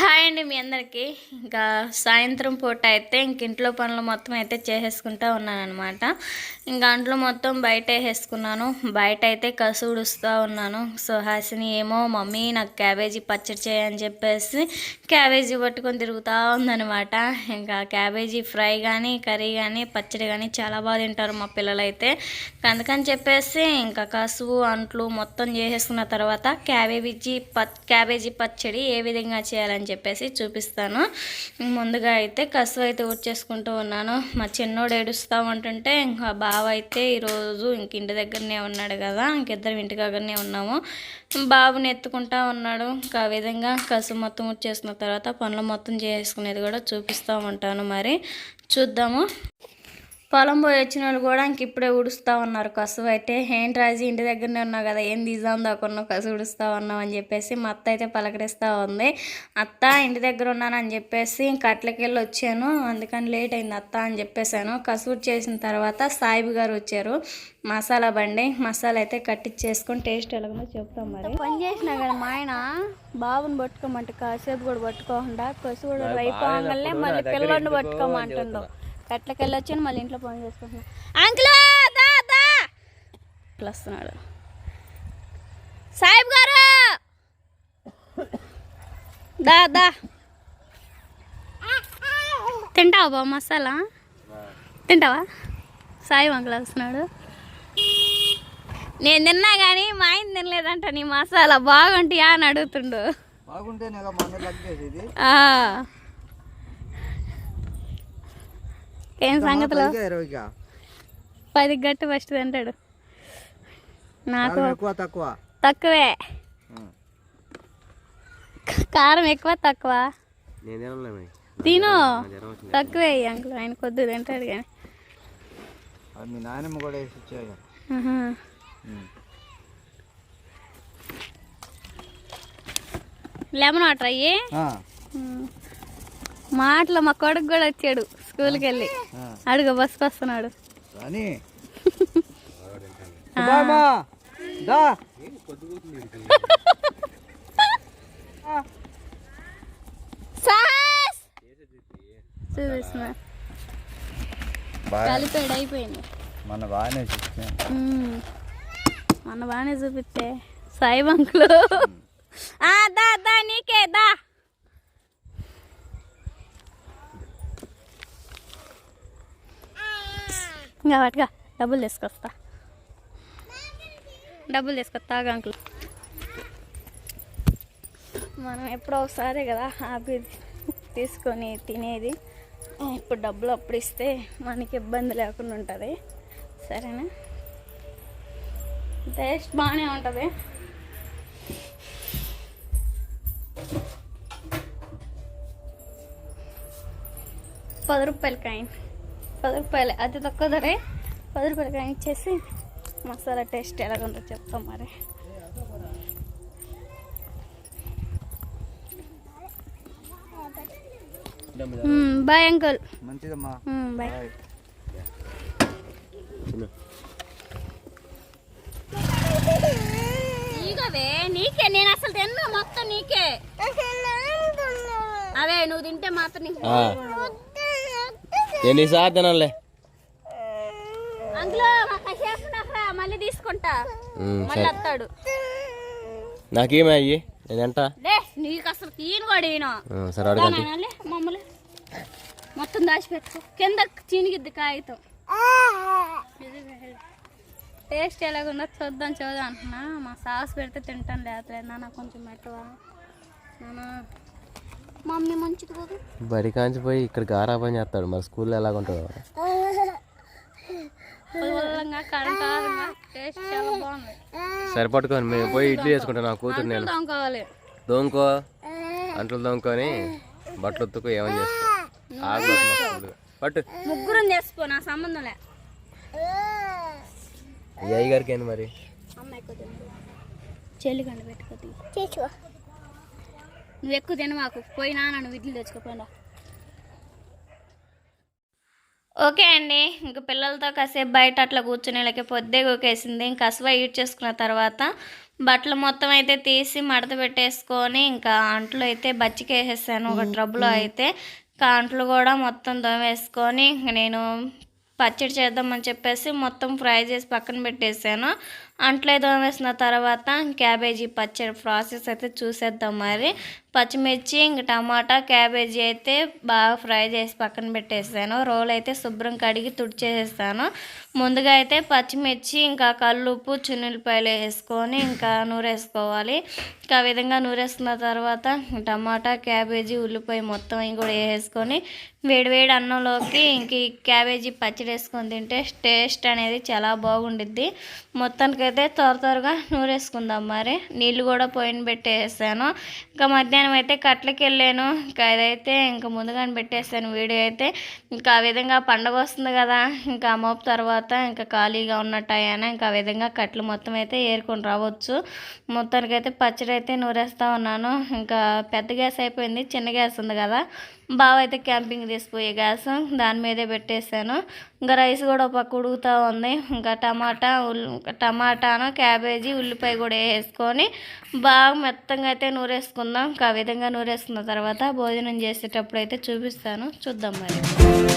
Hi అండి మీ అందరికీ. ఇంకా సాయంత్రం పూట అయితే ఇంక ఇంట్లో పనులు మొత్తం అయితే చేసేసుకుంటా ఉన్నాను అనమాట ఇంకా అంట్లో మొత్తం బయట వేసేసుకున్నాను. బయట అయితే కసు ఉడుస్తూ ఉన్నాను. సో హాసిని ఏమో మమ్మీ నాకు క్యాబేజీ పచ్చడి చేయని చెప్పేసి క్యాబేజీ పట్టుకొని తిరుగుతూ ఉందనమాట ఇంకా క్యాబేజీ ఫ్రై కానీ కర్రీ కానీ పచ్చడి కానీ చాలా బాగా తింటారు మా పిల్లలైతే. అందుకని చెప్పేసి ఇంకా కసువు అంట్లు మొత్తం చేసేసుకున్న తర్వాత క్యాబేజీ ప క్యాబేజీ పచ్చడి ఏ విధంగా చేయాలని చెప్పేసి చూపిస్తాను. ముందుగా అయితే కసువు అయితే ఊడ్చేసుకుంటూ ఉన్నాను. మా చిన్నోడు ఏడుస్తూ ఉంటుంటే ఇంకా బావ అయితే ఈరోజు ఇంక ఇంటి దగ్గరనే ఉన్నాడు కదా ఇంకిద్దరం ఇంటి దగ్గరనే ఉన్నాము. బాబుని ఎత్తుకుంటా ఉన్నాడు. ఇంకా ఆ విధంగా కసు మొత్తం ఊడ్చేసుకున్న తర్వాత పనులు మొత్తం చేసుకునేది కూడా చూపిస్తూ ఉంటాను మరి. చూద్దాము. పొలం పోయి వచ్చిన వాళ్ళు కూడా ఇంక ఇప్పుడే ఉడుస్తూ ఉన్నారు. కసువు అయితే ఏంటి రాజు ఇంటి దగ్గరనే ఉన్నావు కదా ఏం తీద్దాం దాకున్నావు కసువు ఉడుస్తూ ఉన్నావు అని చెప్పేసి మా అత్త అయితే పలకరిస్తూ ఉంది. అత్త ఇంటి దగ్గర ఉన్నానని చెప్పేసి ఇంక అట్లకి వెళ్ళి వచ్చాను. అందుకని లేట్ అయింది అత్త అని చెప్పేశాను కసువు చేసిన తర్వాత సాయిబు గారు వచ్చారు. మసాలా బండి మసాలా అయితే కట్టించేసుకొని టేస్ట్ ఎలాగో చెప్తాం మరి. పని చేసినా కదా మా ఆయన బాబుని పట్టుకోమంటే కాసేపు కూడా పట్టుకోకుండా కసువు అయిపోగానే మళ్ళీ పిల్లోడిని పట్టుకోమంటుండవు కట్లకి వెళ్ళొచ్చాను మళ్ళీ ఇంట్లో పని చేసుకుంటున్నా. అంకులా ఇట్లా వస్తున్నాడు. సాహిబ్ గారు! దా దా. తింటావా బా మసాలా? తింటావా? సాయి అంకుల్ వస్తున్నాడు. నేను తిన్నా కానీ మా ఆయన తినలేదంట నీ మసాలా. బాగుంటాయా అని అడుగుతుండు. బాగుంటేనే కదా మన లగ్గేది ఇది ఆ. ఏం సంగతిలో? పది గట్టు ఫస్ట్ తింటాడు. నాకు ఎక్కువ తక్కువ? తక్కువే. కారం ఎక్కువ తక్కువ? తిను. తక్కువే అంకుల్. ఆయన కొద్ది తింటాడు కానీ. అది మీ నాయనమ్మ కూడా వేసి. లెమన్ వాటర్ అయ్యి? ఆ, మాటలు మా కొడుకు కూడా వచ్చాడు. స్కూల్కి వెళ్ళి. అడుగు బస్కి వస్తున్నాడు. చూపిస్తున్నా. కలిపాడు అయిపోయింది. మన బాగానే. మొన్న బాగానే చూపిస్తే. సాయి బంకులు. ఆ, దా దా నీకే దా. ఇంకా వాటిగా డబ్బులు తీసుకొస్తా డబ్బులు తీసుకొస్తా ఆగు అంకుల్. మనం ఎప్పుడో ఒకసారి కదా హ్యాపీ తీసుకొని తినేది. ఇప్పుడు డబ్బులు అప్పుడు ఇస్తే మనకి ఇబ్బంది లేకుండా ఉంటుంది. సరేనా? టేస్ట్ బాగానే ఉంటుంది. పది రూపాయలకి కాయిన్ పది రూపాయలు. అతి తక్కువ ధరే పది రూపాయల కాయిన్ ఇచ్చేసి మసాలా టేస్ట్ ఎలాగుందో చెప్తాం మరి. Bye uncle. మంచిదమ్మా. బాయ్. బాయ్. నీకవే నీకే నేను అసలు తిన్నా మొత్తం నీకే. అవే నువ్వు తింటే మాత్రం నీకు ఎన్నిసార్లు తినాలే మళ్ళీ తీసుకుంటా. మళ్ళీ వస్తాడు. నాకేమే అయ్యి నేను ఎంత? లే నీకు అసలు తీను కూడా సరే అడగండి. మమ్మల్ని. మొత్తం దాచిపెట్టుకో కింద చీనిగిద్ది కాగితం. టేస్ట్ ఎలాగుందో చూద్దాం చూద్దాం అంటున్నా. మా సాస్ పెడితే తింటాను లేకపోతే నాన్న కొంచెం మెట్టవా మమ్మీ మంచిది కదా? బడి కాంచిపోయి ఇక్కడ గారా పని చేస్తాడు. మరి స్కూల్లో ఎలాగుంటుందో సరిపట్టుకొని మేము పోయి ఇడ్లీ వేసుకుంటాం. నా కూతురు నేను. కావాలి దోముకో. అంట్లు దోముకొని బట్టలు ఉత్తుకో ఏమని చేస్తా. ఆగు మా స్కూల్. పట్టు. ముగ్గురం చేసుకో నా సంబంధంలే ఈ అయ్య గారికి ఏంది మరి? చెల్లి కండ పెట్టుకో నువ్వు ఎక్కువ తిన మాకు. పోయినా నన్ను ఇడ్లీ తెచ్చుకోపోయినా ఓకే అండి. ఇంక పిల్లలతో కాసేపు బయట అట్లా కూర్చుని లేక పొద్దే గోకేసింది ఇంకా కసువ ఈడ్ చేసుకున్న తర్వాత బట్టలు మొత్తం అయితే తీసి మడత పెట్టేసుకొని ఇంకా అంట్లు అయితే బచ్చికేసేసాను. ఒక ట్రబ్బులో అయితే ఇంకా అంట్లు కూడా మొత్తం దోమేసుకొని ఇంక నేను పచ్చడి చేద్దామని చెప్పేసి మొత్తం ఫ్రై చేసి పక్కన పెట్టేసాను. అంట్లో తోమేసిన తర్వాత క్యాబేజీ పచ్చడి ప్రాసెస్ అయితే చూసేద్దాం మరి. పచ్చిమిర్చి ఇంక టమాటా క్యాబేజీ అయితే బాగా ఫ్రై చేసి పక్కన పెట్టేసాను రోల్ అయితే శుభ్రం కడిగి తుడిచేసేస్తాను. ముందుగా అయితే పచ్చిమిర్చి ఇంకా కల్లుప్పు చున్నులపాయలు వేసుకొని ఇంకా నూరేసుకోవాలి. ఇంకా ఆ విధంగా నూరేసుకున్న తర్వాత టమాటా క్యాబేజీ ఉల్లిపాయ మొత్తం అవి కూడా వేసుకొని వేడివేడి అన్నంలోకి ఇంక ఈ క్యాబేజీ పచ్చడి వేసుకొని తింటే టేస్ట్ అనేది చాలా బాగుండిద్ది. అయితే త్వర త్వరగా నూరేసుకుందాం మరి. నీళ్ళు కూడా పోయిన పెట్టేసాను. ఇంకా మధ్యాహ్నం అయితే కట్లకి వెళ్ళాను. ఇంకా ఇదైతే ఇంకా ముందుగానే పెట్టేసాను వీడియో అయితే. ఇంకా ఆ విధంగా పండగ వస్తుంది కదా ఇంకా మోపు తర్వాత ఇంకా ఖాళీగా ఉన్నట్టు అయ్యాను ఇంకా ఆ విధంగా కట్లు మొత్తం అయితే ఏరుకొని రావచ్చు. మొత్తానికైతే పచ్చడి అయితే నూరేస్తా ఉన్నాను. ఇంకా పెద్ద గ్యాస్ అయిపోయింది చిన్న గ్యాస్ ఉంది కదా. బావ అయితే క్యాంపింగ్ తీసిపోయే గ్యాస్ దాని మీదే పెట్టేశాను. ఇంకా రైస్ కూడా ఒక పక్క ఉడుకుతూ ఉంది. ఇంకా టమాటా ఉల్లి టమాటాను క్యాబేజీ ఉల్లిపాయ కూడా వేసుకొని బాగా మెత్తంగా అయితే నూరేసుకుందాం. ఇంకా ఆ విధంగా నూరేసుకున్న తర్వాత భోజనం చేసేటప్పుడు అయితే చూపిస్తాను. చూద్దాం మరి.